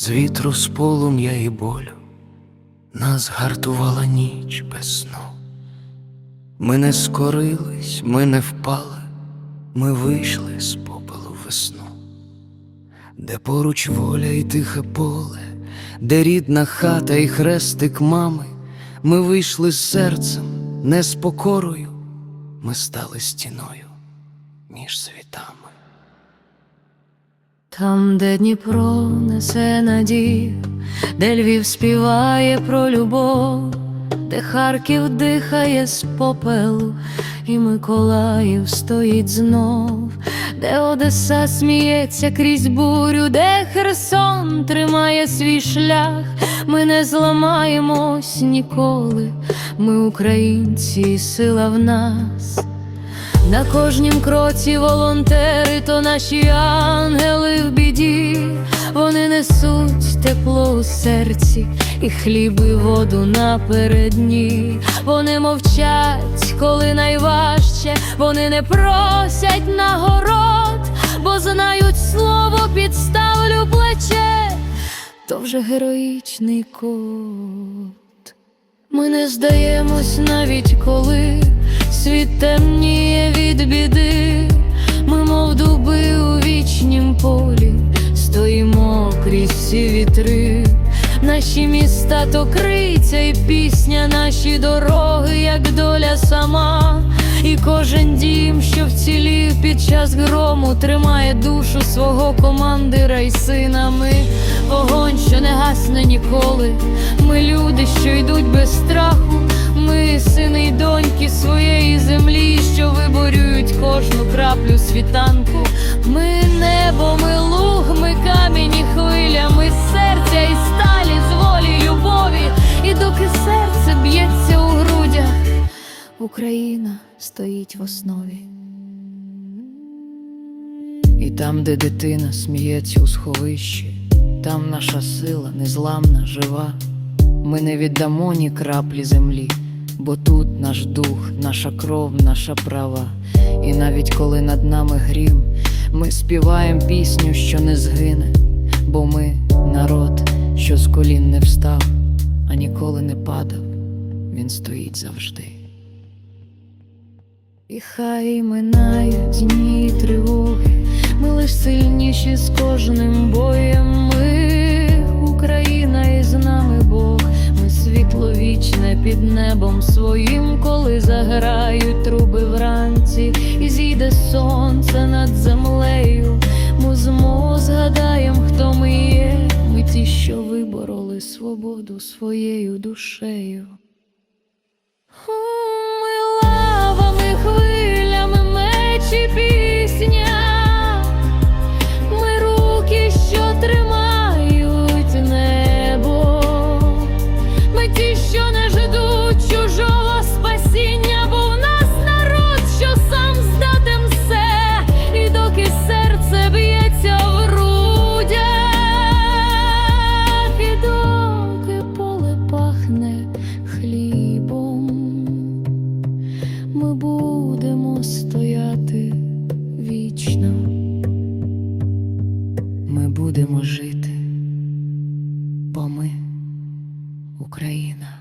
з вітру, з полум'я і болю, нас гартувала ніч без сну. Ми не скорились, ми не впали, ми вийшли з попелу весну, де поруч воля і тихе поле, де рідна хата і хрестик мами, ми вийшли з серцем, не з покорою, ми стали стіною між світами. Там, де Дніпро несе надію, де Львів співає про любов, де Харків дихає з попелу, і Миколаїв стоїть знов, де Одеса сміється крізь бурю, де Херсон тримає свій шлях, ми не зламаємось ніколи, ми українці, сила в нас. На кожнім кроці волонтери, то наші ангели в біді, вони несуть тепло у серці і хліб і воду напередні. Вони мовчать, коли найважче, вони не просять нагород, бо знають слово підставлю плече, то вже героїчний код. Ми не здаємось навіть коли світ темніє від біди, ми, мов дуби у вічнім полі, стоїмо крізь всі вітри, наші міста то криця і пісня, наші дороги, як доля сама, і кожен дім, що вцілів під час грому, тримає душу свого командира й сина. Ми вогонь, що не гасне ніколи. Ми люди, що йдуть без страху. Сини й доньки своєї землі, що виборюють кожну краплю світанку. Ми небо, ми луг, ми камінь і хвиля, ми серця і сталі, з волі, любові. І доки серце б'ється у грудях, Україна стоїть в основі. І там, де дитина сміється у сховищі, там наша сила незламна, жива. Ми не віддамо ні краплі землі, бо тут наш дух, наша кров, наша права. І навіть коли над нами грім, ми співаємо пісню, що не згине, бо ми народ, що з колін не встав, а ніколи не падав, він стоїть завжди. І хай минають дні тривоги, ми лиш сильніші з кожним боєм. Світло під небом своїм, коли заграють труби вранці, і зійде сонце над землею. Ми змо згадаєм, хто ми є. Ми ті, що вибороли свободу своєю душею. Будемо стояти вічно, ми будемо жити, бо ми Україна.